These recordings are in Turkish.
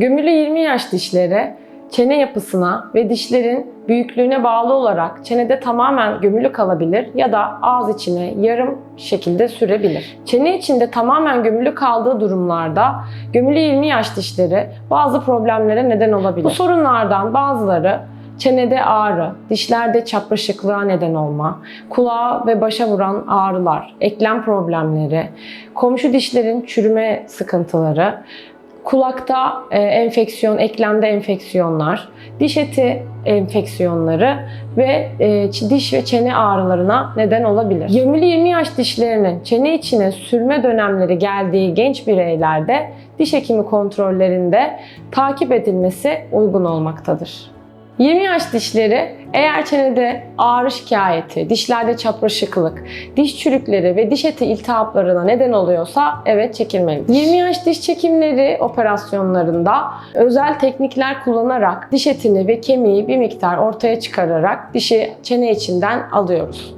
Gömülü 20 yaş dişleri çene yapısına ve dişlerin büyüklüğüne bağlı olarak çenede tamamen gömülü kalabilir ya da ağız içine yarım şekilde sürebilir. Çene içinde tamamen gömülü kaldığı durumlarda gömülü 20 yaş dişleri bazı problemlere neden olabilir. Bu sorunlardan bazıları çenede ağrı, dişlerde çapraşıklığa neden olma, kulağa ve başa vuran ağrılar, eklem problemleri, komşu dişlerin çürüme sıkıntıları, kulakta e, enfeksiyon, eklemde enfeksiyonlar, diş eti enfeksiyonları ve e, diş ve çene ağrılarına neden olabilir. 20-20 yaş dişlerinin çene içine sürme dönemleri geldiği genç bireylerde diş hekimi kontrollerinde takip edilmesi uygun olmaktadır. 20 yaş dişleri eğer çenede ağrı şikayeti, dişlerde çapraşıklık, diş çürükleri ve diş eti iltihaplarına neden oluyorsa evet çekilmelidir. 20 yaş diş çekimleri operasyonlarında özel teknikler kullanarak diş etini ve kemiği bir miktar ortaya çıkararak dişi çene içinden alıyoruz.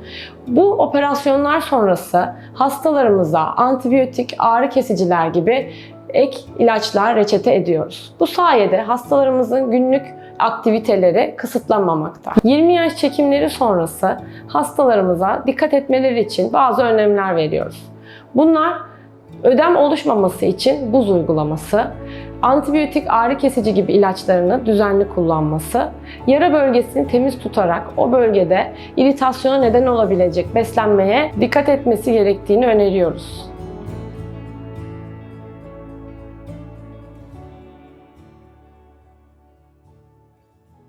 Bu operasyonlar sonrası hastalarımıza antibiyotik, ağrı kesiciler gibi ek ilaçlar reçete ediyoruz. Bu sayede hastalarımızın günlük aktiviteleri kısıtlanmamakta. 20 yaş çekimleri sonrası hastalarımıza dikkat etmeleri için bazı önlemler veriyoruz. Bunlar ödem oluşmaması için buz uygulaması, antibiyotik ağrı kesici gibi ilaçlarını düzenli kullanması, yara bölgesini temiz tutarak o bölgede iritasyona neden olabilecek beslenmeye dikkat etmesi gerektiğini öneriyoruz.